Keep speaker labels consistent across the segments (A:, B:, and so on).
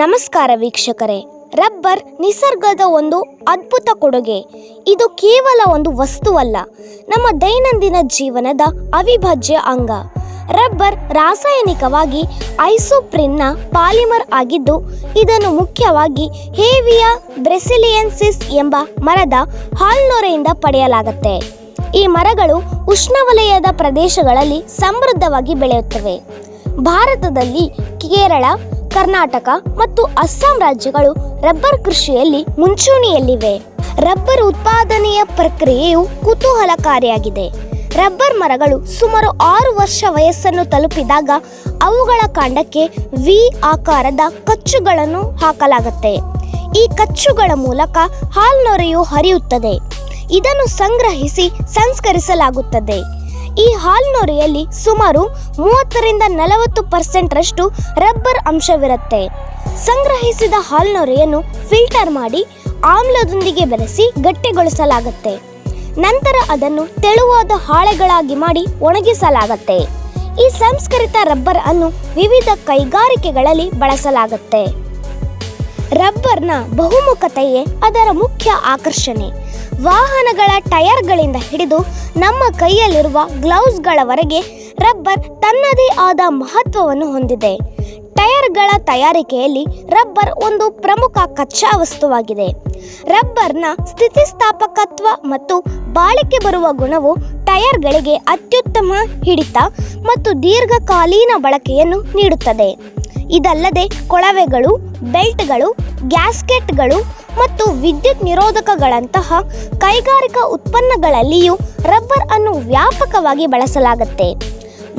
A: ನಮಸ್ಕಾರ ವೀಕ್ಷಕರೇ. ರಬ್ಬರ್ ನಿಸರ್ಗದ ಒಂದು ಅದ್ಭುತ ಕೊಡುಗೆ. ಇದು ಕೇವಲ ಒಂದು ವಸ್ತುವಲ್ಲ, ನಮ್ಮ ದೈನಂದಿನ ಜೀವನದ ಅವಿಭಾಜ್ಯ ಅಂಗ. ರಬ್ಬರ್ ರಾಸಾಯನಿಕವಾಗಿ ಐಸೋಪ್ರಿನ್ನ ಪಾಲಿಮರ್ ಆಗಿದ್ದು, ಇದನ್ನು ಮುಖ್ಯವಾಗಿ ಹೇವಿಯ ಬ್ರೆಸಿಲಿಯನ್ಸಿಸ್ ಎಂಬ ಮರದ ಹಾಲ್ನೊರೆಯಿಂದ ಪಡೆಯಲಾಗುತ್ತೆ. ಈ ಮರಗಳು ಉಷ್ಣವಲಯದ ಪ್ರದೇಶಗಳಲ್ಲಿ ಸಮೃದ್ಧವಾಗಿ ಬೆಳೆಯುತ್ತವೆ. ಭಾರತದಲ್ಲಿ ಕೇರಳ ಕರ್ನಾಟಕ ಮತ್ತು ಅಸ್ಸಾಂ ರಾಜ್ಯಗಳು ರಬ್ಬರ್ ಕೃಷಿಯಲ್ಲಿ ಮುಂಚೂಣಿಯಲ್ಲಿವೆ. ರಬ್ಬರ್ ಉತ್ಪಾದನೆಯ ಪ್ರಕ್ರಿಯೆಯು ಕುತೂಹಲಕಾರಿಯಾಗಿದೆ. ರಬ್ಬರ್ ಮರಗಳು ಸುಮಾರು ಆರು ವರ್ಷ ವಯಸ್ಸನ್ನು ತಲುಪಿದಾಗ ಅವುಗಳ ಕಾಂಡಕ್ಕೆ ವಿ ಆಕಾರದ ಕಚ್ಚುಗಳನ್ನು ಹಾಕಲಾಗುತ್ತೆ. ಈ ಕಚ್ಚುಗಳ ಮೂಲಕ ಹಾಲ್ನೊರೆಯು ಹರಿಯುತ್ತದೆ. ಇದನ್ನು ಸಂಗ್ರಹಿಸಿ ಸಂಸ್ಕರಿಸಲಾಗುತ್ತದೆ. ಈ ಹಾಲ್ನೊರೆಯಲ್ಲಿ ಸುಮಾರು ಮೂವತ್ತರಿಂದ ನಲವತ್ತು ಪರ್ಸೆಂಟ್ರಷ್ಟು ರಬ್ಬರ್ ಅಂಶವಿರುತ್ತೆ. ಸಂಗ್ರಹಿಸಿದ ಹಾಲ್ನೊರೆಯನ್ನು ಫಿಲ್ಟರ್ ಮಾಡಿ ಆಮ್ಲದೊಂದಿಗೆ ಬೆರೆಸಿ ಗಟ್ಟಿಗೊಳಿಸಲಾಗುತ್ತೆ. ನಂತರ ಅದನ್ನು ತೆಳುವಾದ ಹಾಳೆಗಳಾಗಿ ಮಾಡಿ ಒಣಗಿಸಲಾಗುತ್ತೆ. ಈ ಸಂಸ್ಕರಿತ ರಬ್ಬರ್ ಅನ್ನು ವಿವಿಧ ಕೈಗಾರಿಕೆಗಳಲ್ಲಿ ಬಳಸಲಾಗುತ್ತೆ. ರಬ್ಬರ್ನ ಬಹುಮುಖತೆಯೇ ಅದರ ಮುಖ್ಯ ಆಕರ್ಷಣೆ. ವಾಹನಗಳ ಟಯರ್ಗಳಿಂದ ಹಿಡಿದು ನಮ್ಮ ಕೈಯಲ್ಲಿರುವ ಗ್ಲೌಸ್ಗಳವರೆಗೆ ರಬ್ಬರ್ ತನ್ನದೇ ಆದ ಮಹತ್ವವನ್ನು ಹೊಂದಿದೆ. ಟೈರ್ಗಳ ತಯಾರಿಕೆಯಲ್ಲಿ ರಬ್ಬರ್ ಒಂದು ಪ್ರಮುಖ ಕಚ್ಚಾ ವಸ್ತುವಾಗಿದೆ ರಬ್ಬರ್ನ ಸ್ಥಿತಿಸ್ಥಾಪಕತ್ವ ಮತ್ತು ಬಾಳಿಕೆ ಬರುವ ಗುಣವು ಟೈರ್ಗಳಿಗೆ ಅತ್ಯುತ್ತಮ ಹಿಡಿತ ಮತ್ತು ದೀರ್ಘಕಾಲೀನ ಬಳಕೆಯನ್ನು ನೀಡುತ್ತದೆ. ಇದಲ್ಲದೆ ಕೊಳವೆಗಳು, ಬೆಲ್ಟ್ಗಳು, ಗ್ಯಾಸ್ಕೆಟ್ಗಳು ಮತ್ತು ವಿದ್ಯುತ್ ನಿರೋಧಕಗಳಂತಹ ಕೈಗಾರಿಕಾ ಉತ್ಪನ್ನಗಳಲ್ಲಿಯೂ ರಬ್ಬರ್ ಅನ್ನು ವ್ಯಾಪಕವಾಗಿ ಬಳಸಲಾಗುತ್ತೆ.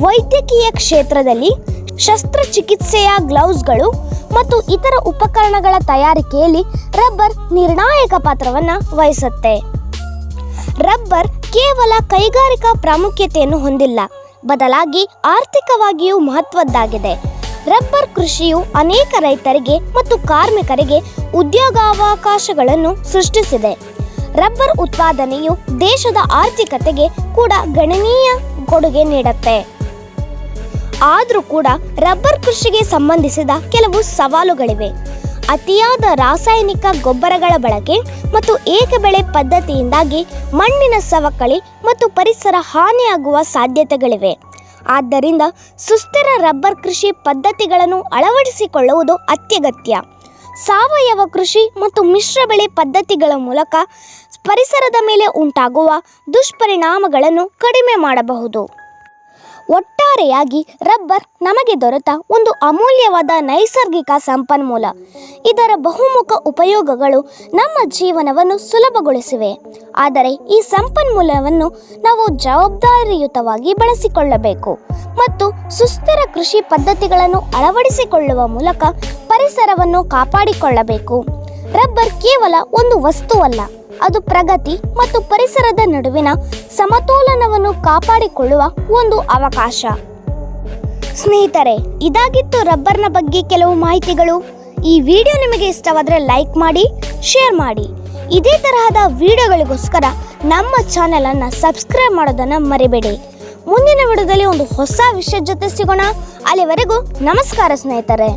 A: ವೈದ್ಯಕೀಯ ಕ್ಷೇತ್ರದಲ್ಲಿ ಶಸ್ತ್ರಚಿಕಿತ್ಸೆಯ ಗ್ಲೌಸ್ಗಳು ಮತ್ತು ಇತರ ಉಪಕರಣಗಳ ತಯಾರಿಕೆಯಲ್ಲಿ ರಬ್ಬರ್ ನಿರ್ಣಾಯಕ ಪಾತ್ರವನ್ನು ವಹಿಸುತ್ತೆ. ರಬ್ಬರ್ ಕೇವಲ ಕೈಗಾರಿಕಾ ಪ್ರಾಮುಖ್ಯತೆಯನ್ನು ಹೊಂದಿಲ್ಲ, ಬದಲಾಗಿ ಆರ್ಥಿಕವಾಗಿಯೂ ಮಹತ್ವದ್ದಾಗಿದೆ. ರಬ್ಬರ್ ಕೃಷಿಯು ಅನೇಕ ರೈತರಿಗೆ ಮತ್ತು ಕಾರ್ಮಿಕರಿಗೆ ಉದ್ಯೋಗಾವಕಾಶಗಳನ್ನು ಸೃಷ್ಟಿಸಿದೆ. ರಬ್ಬರ್ ಉತ್ಪಾದನೆಯು ದೇಶದ ಆರ್ಥಿಕತೆಗೆ ಕೂಡ ಗಣನೀಯ ಕೊಡುಗೆ ನೀಡುತ್ತೆ. ಆದರೂ ಕೂಡ ರಬ್ಬರ್ ಕೃಷಿಗೆ ಸಂಬಂಧಿಸಿದ ಕೆಲವು ಸವಾಲುಗಳಿವೆ. ಅತಿಯಾದ ರಾಸಾಯನಿಕ ಗೊಬ್ಬರಗಳ ಬಳಕೆ ಮತ್ತು ಏಕಬೆಳೆ ಪದ್ಧತಿಯಿಂದಾಗಿ ಮಣ್ಣಿನ ಸವಕಳಿ ಮತ್ತು ಪರಿಸರ ಹಾನಿಯಾಗುವ ಸಾಧ್ಯತೆಗಳಿವೆ. ಆದ್ದರಿಂದ ಸುಸ್ಥಿರ ರಬ್ಬರ್ ಕೃಷಿ ಪದ್ಧತಿಗಳನ್ನು ಅಳವಡಿಸಿಕೊಳ್ಳುವುದು ಅತ್ಯಗತ್ಯ. ಸಾವಯವ ಕೃಷಿ ಮತ್ತು ಮಿಶ್ರ ಬೆಳೆ ಪದ್ಧತಿಗಳ ಮೂಲಕ ಪರಿಸರದ ಮೇಲೆ ಉಂಟಾಗುವ ದುಷ್ಪರಿಣಾಮಗಳನ್ನು ಕಡಿಮೆ ಮಾಡಬಹುದು. ಒಟ್ಟಾರೆಯಾಗಿ ರಬ್ಬರ್ ನಮಗೆ ದೊರೆತ ಒಂದು ಅಮೂಲ್ಯವಾದ ನೈಸರ್ಗಿಕ ಸಂಪನ್ಮೂಲ. ಇದರ ಬಹುಮುಖ ಉಪಯೋಗಗಳು ನಮ್ಮ ಜೀವನವನ್ನು ಸುಲಭಗೊಳಿಸಿವೆ. ಆದರೆ ಈ ಸಂಪನ್ಮೂಲವನ್ನು ನಾವು ಜವಾಬ್ದಾರಿಯುತವಾಗಿ ಬಳಸಿಕೊಳ್ಳಬೇಕು ಮತ್ತು ಸುಸ್ಥಿರ ಕೃಷಿ ಪದ್ಧತಿಗಳನ್ನು ಅಳವಡಿಸಿಕೊಳ್ಳುವ ಮೂಲಕ ಪರಿಸರವನ್ನು ಕಾಪಾಡಿಕೊಳ್ಳಬೇಕು. ರಬ್ಬರ್ ಕೇವಲ ಒಂದು ವಸ್ತುವಲ್ಲ, ಅದು ಪ್ರಗತಿ ಮತ್ತು ಪರಿಸರದ ನಡುವಿನ ಸಮತೋಲನವನ್ನು ಕಾಪಾಡಿಕೊಳ್ಳುವ ಒಂದು ಅವಕಾಶ. ಸ್ನೇಹಿತರೆ, ಇದಾಗಿತ್ತು ರಬ್ಬರ್ನ ಬಗ್ಗೆ ಕೆಲವು ಮಾಹಿತಿಗಳು. ಈ ವಿಡಿಯೋ ನಿಮಗೆ ಇಷ್ಟವಾದರೆ ಲೈಕ್ ಮಾಡಿ, ಶೇರ್ ಮಾಡಿ. ಇದೇ ತರಹದ ವಿಡಿಯೋಗಳಿಗೋಸ್ಕರ ನಮ್ಮ ಚಾನೆಲನ್ನು ಸಬ್ಸ್ಕ್ರೈಬ್ ಮಾಡೋದನ್ನು ಮರಿಬೇಡಿ. ಮುಂದಿನ ವಿಡಿಯೋದಲ್ಲಿ ಒಂದು ಹೊಸ ವಿಷಯ ಜೊತೆ ಸಿಗೋಣ. ಅಲ್ಲಿವರೆಗೂ ನಮಸ್ಕಾರ ಸ್ನೇಹಿತರೆ.